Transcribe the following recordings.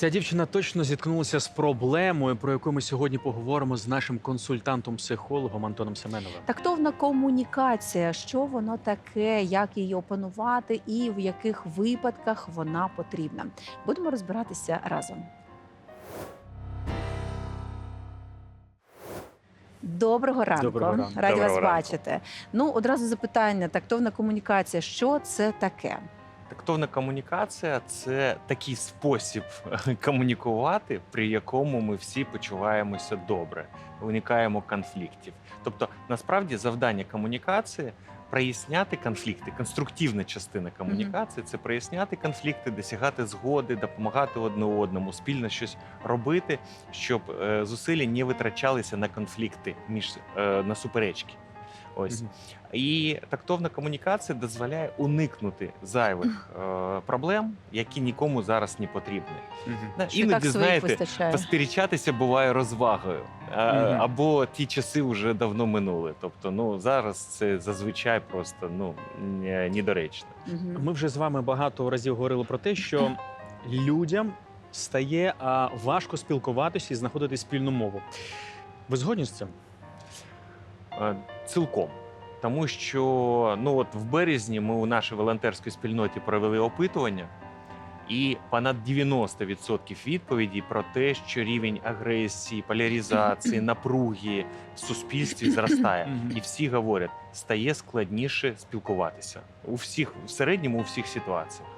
Ця дівчина точно зіткнулася з проблемою, про яку ми сьогодні поговоримо з нашим консультантом-психологом Антоном Семеновим. Тактовна комунікація, що воно таке, як її опанувати і в яких випадках вона потрібна. Будемо розбиратися разом. Доброго ранку. Доброго ранку. Раді Доброго вас ранку. бачити. Ну, одразу запитання: тактовна комунікація, що це таке? Тактовна комунікація це такий спосіб комунікувати, при якому ми всі почуваємося добре, уникаємо конфліктів. Тобто, насправді, завдання комунікації проясняти конфлікти. Конструктивна частина комунікації це проясняти конфлікти, досягати згоди, допомагати одне одному, спільно щось робити, щоб е, зусилля не витрачалися на конфлікти між е, на суперечки. Ось. І тактовна комунікація дозволяє уникнути зайвих е, проблем, які нікому зараз не потрібні. Іноді, знаєте, посперечатися буває розвагою, Мгм. або ті часи вже давно минули. Тобто, ну зараз це зазвичай просто ну не- недоречно. Ми вже з вами багато разів говорили про те, що людям стає а, важко спілкуватися і знаходити спільну мову. Ви згодні з цим? Е, Цілком. Тому що ну от в березні ми у нашій волонтерській спільноті провели опитування, і понад 90% відповідей про те, що рівень агресії, поляризації, напруги в суспільстві зростає. І всі говорять, стає складніше спілкуватися у всіх в середньому у всіх ситуаціях.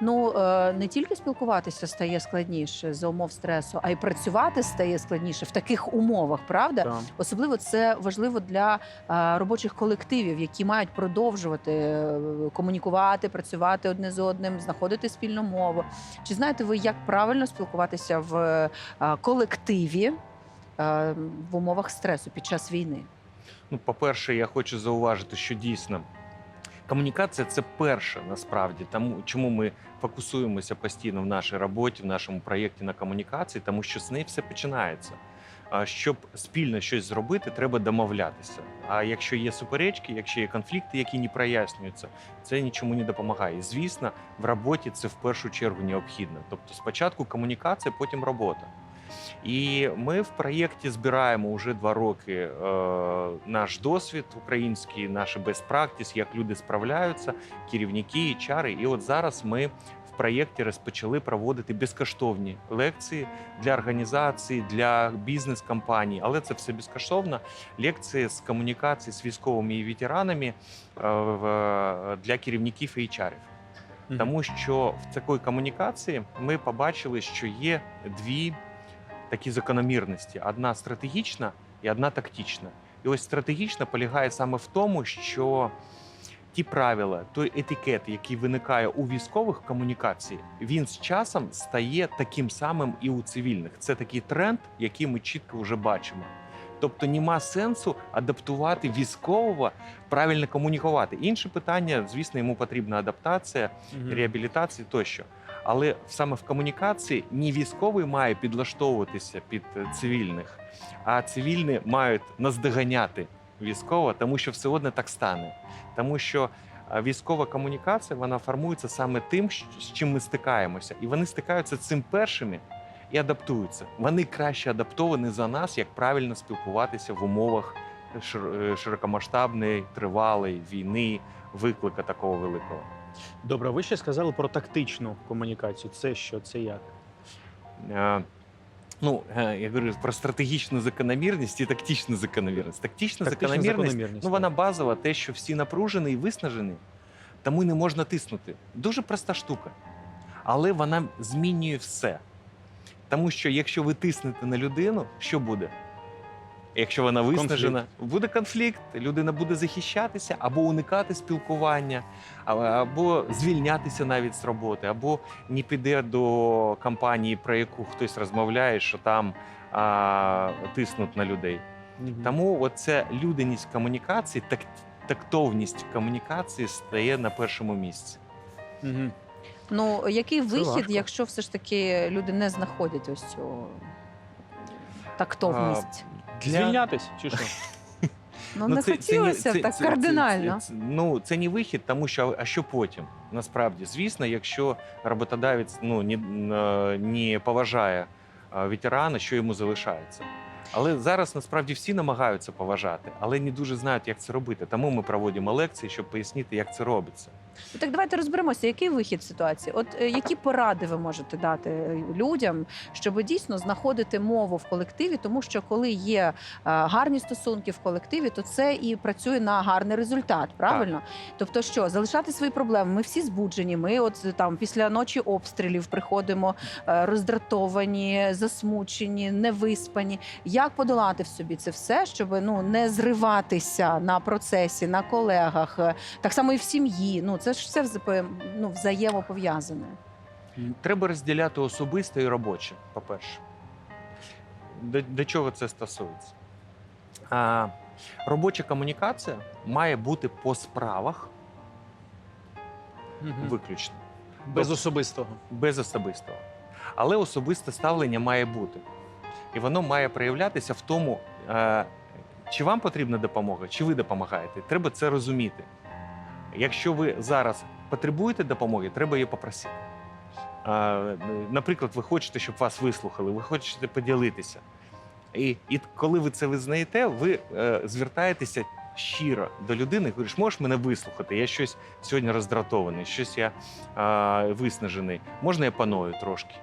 Ну е, не тільки спілкуватися стає складніше за умов стресу, а й працювати стає складніше в таких умовах, правда? Особливо це важливо для е, робочих колективів, які мають продовжувати е, комунікувати, працювати одне з одним, знаходити спільну мову. Чи знаєте ви, як правильно спілкуватися в колективі в умовах стресу під час війни? Ну, по-перше, я хочу зауважити, що дійсно комунікація це перше насправді. Тому чому ми фокусуємося постійно в нашій роботі, в нашому проєкті на комунікації, тому що з неї все починається. Щоб спільно щось зробити, треба домовлятися. А якщо є суперечки, якщо є конфлікти, які не прояснюються, це нічому не допомагає. Звісно, в роботі це в першу чергу необхідно. Тобто, спочатку комунікація, потім робота. І ми в проєкті збираємо вже два роки е, наш досвід український, наші best practice, як люди справляються, керівники і чари. І от зараз ми в проєкті розпочали проводити безкоштовні лекції для організацій, для бізнес-компаній, але це все безкоштовно. Лекції з комунікації з військовими і ветеранами е, для керівників і чарів. Тому що в такій комунікації ми побачили, що є дві такі закономірності: одна стратегічна і одна тактична. І ось стратегічна полягає саме в тому, що ті правила, той етикет, який виникає у військових комунікацій, він з часом стає таким самим і у цивільних. Це такий тренд, який ми чітко вже бачимо. Тобто нема сенсу адаптувати військового, правильно комунікувати. Інше питання, звісно, йому потрібна адаптація, Мгм. реабілітації тощо. Але саме в комунікації не військовий має підлаштовуватися під е, цивільних, а цивільні мають наздоганяти військового, тому що все одно так стане. Тому що е, військова комунікація вона формується саме тим, з чим ми стикаємося, і вони стикаються цим першими і адаптуються. Вони краще адаптовані за нас, як правильно спілкуватися в умовах е, широкомасштабної, тривалої війни, виклика такого великого. Добре, ви ще сказали про тактичну комунікацію. Це що? Це як? Е, Ну, е, я говорю про стратегічну закономірність і тактичну закономірність. Тактична, Тактична закономірність, закономірність, ну так. вона базова, те, що всі напружені і виснажені, тому й не можна тиснути. Дуже проста штука. Але вона змінює все. Тому що якщо ви тиснете на людину, що буде? Якщо вона виснажена, буде конфлікт, людина буде захищатися або уникати спілкування, або звільнятися навіть з роботи, або не піде до компанії, про яку хтось розмовляє, що там а, тиснуть на людей. Мгм. Тому оця людяність комунікації, так, тактовність комунікації стає на першому місці. Мгм. Ну який вихід, важко. якщо все ж таки люди не знаходять ось цю тактовність? Звільнятись чи що? Ну, не це- це хотілося це- так це- кардинально. це- це- ну, це не вихід, тому що а що потім? Насправді, звісно, якщо роботодавець ну, не, не поважає е, ветерана, що йому залишається. Але зараз насправді всі намагаються поважати, але не дуже знають, як це робити. Тому ми проводимо лекції, щоб пояснити, як це робиться. Ну, Так давайте розберемося, який вихід з ситуації. От е, які поради ви можете дати е, людям, щоб дійсно знаходити мову в колективі, тому що коли є е, гарні стосунки в колективі, то це і працює на гарний результат, правильно? Тобто, що залишати свої проблеми. Ми всі збуджені. Ми, от е, там після ночі обстрілів, приходимо е, роздратовані, засмучені, невиспані. Як подолати в собі це все, щоб ну не зриватися на процесі, на колегах, е, так само і в сім'ї. Ну це ж все ну, взаємопов'язане. Треба розділяти особисте і робоче, по-перше. До, до чого це стосується? А, робоча комунікація має бути по справах Мгм. виключно, Без особистого. без особистого. Але особисте ставлення має бути. І воно має проявлятися в тому, е, чи вам потрібна допомога, чи ви допомагаєте. Треба це розуміти. Якщо ви зараз потребуєте допомоги, треба її попросити. Наприклад, ви хочете, щоб вас вислухали, ви хочете поділитися. І, і коли ви це визнаєте, ви е, звертаєтеся щиро до людини, говориш, можеш мене вислухати? Я щось сьогодні роздратований, щось я е, виснажений. Можна я паною трошки?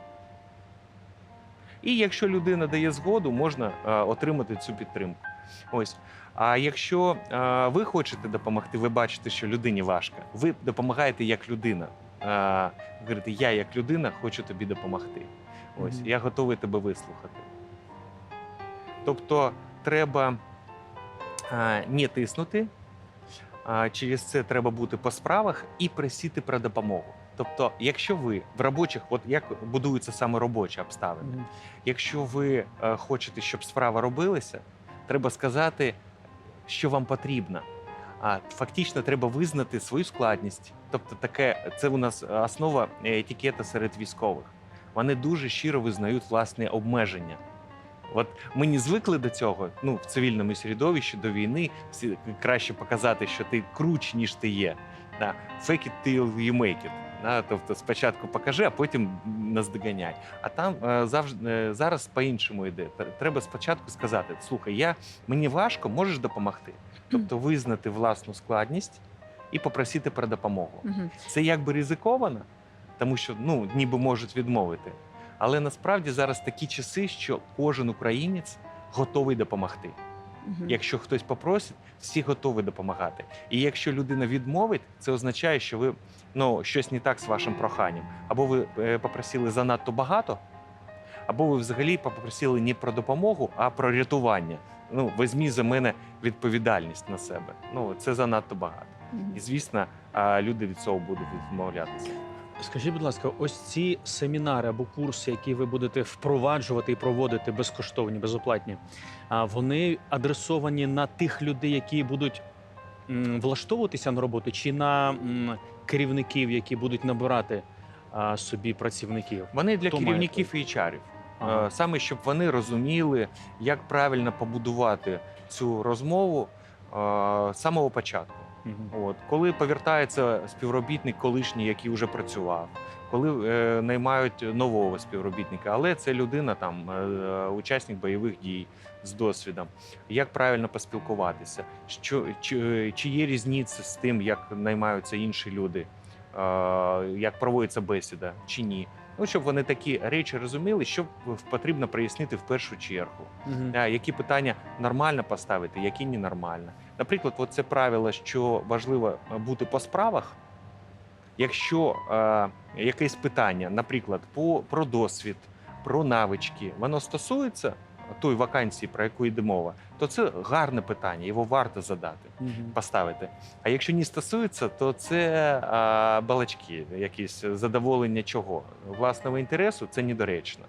І якщо людина дає згоду, можна е, отримати цю підтримку. Ось. А якщо е, ви хочете допомогти, ви бачите, що людині важко, ви допомагаєте як людина. Е, говорите, я як людина хочу тобі допомогти. Ось Мгм. я готовий тебе вислухати. Тобто треба е, не тиснути, а через це треба бути по справах і просити про допомогу. Тобто, якщо ви в робочих, от як будуються саме робочі обставини, Мгм. якщо ви е, хочете, щоб справа робилася, треба сказати, що вам потрібно. А фактично треба визнати свою складність. Тобто, таке це у нас основа е, етикета серед військових. Вони дуже щиро визнають власне обмеження. От ми не звикли до цього. Ну в цивільному середовищі до війни всі краще показати, що ти круч, ніж ти є. Да. Fake it till you make it. Да. Тобто спочатку покажи, а потім наздоганяй. А там е, завжди е, зараз по-іншому йде. Треба спочатку сказати: слухай, я мені важко, можеш допомогти. Тобто визнати власну складність і попросити про допомогу. Це якби ризиковано, тому що ну ніби можуть відмовити. Але насправді зараз такі часи, що кожен українець готовий допомогти. Мгм. Якщо хтось попросить, всі готові допомагати. І якщо людина відмовить, це означає, що ви ну щось не так з вашим проханням. Або ви е, попросили занадто багато, або ви взагалі попросили не про допомогу, а про рятування. Ну, візьмі за мене відповідальність на себе. Ну це занадто багато. Мгм. І звісно, люди від цього будуть відмовлятися. Скажіть, будь ласка, ось ці семінари або курси, які ви будете впроваджувати і проводити безкоштовні, безоплатні, вони адресовані на тих людей, які будуть влаштовуватися на роботу, чи на керівників, які будуть набирати собі працівників? Вони для Хто має керівників і HR. Ага. Е, Саме щоб вони розуміли, як правильно побудувати цю розмову е, з самого початку. Мгм. От коли повертається співробітник колишній, який вже працював, коли е, наймають нового співробітника, але це людина, там е, учасник бойових дій з досвідом. Як правильно поспілкуватися? Що чи, чи є різниця з тим, як наймаються інші люди, е, як проводиться бесіда, чи ні? Ну, щоб вони такі речі розуміли, що потрібно прояснити в першу чергу. угу. Які питання нормально поставити, які ненормально. Наприклад, от це правило, що важливо е, бути по справах. Якщо е, якесь питання, наприклад, по, про досвід, про навички, воно стосується тої вакансії, про яку йде мова, то це гарне питання, його варто задати, угу. поставити. А якщо не стосується, то це а, балачки, якісь задоволення чого? Власного інтересу це недоречно.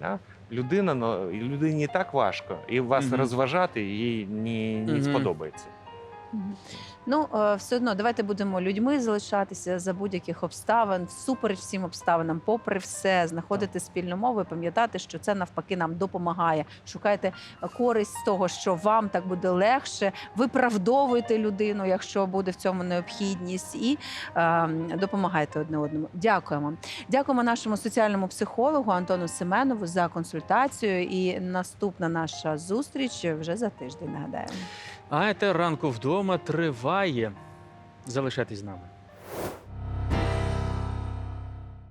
Да? Людина, ну, людині і так важко, і вас угу. розважати їй не, не угу. сподобається. Ну, е, все одно, давайте будемо людьми залишатися за будь-яких обставин, всупереч всім обставинам, попри все, знаходити спільну мову і пам'ятати, що це навпаки нам допомагає. Шукайте користь з того, що вам так буде легше. Виправдовуйте людину, якщо буде в цьому необхідність, і е, допомагайте одне одному. Дякуємо. Дякуємо нашому соціальному психологу Антону Семенову за консультацію. І наступна наша зустріч вже за тиждень. Нагадаємо. А етер ранку вдома триває. Залишайтесь з нами.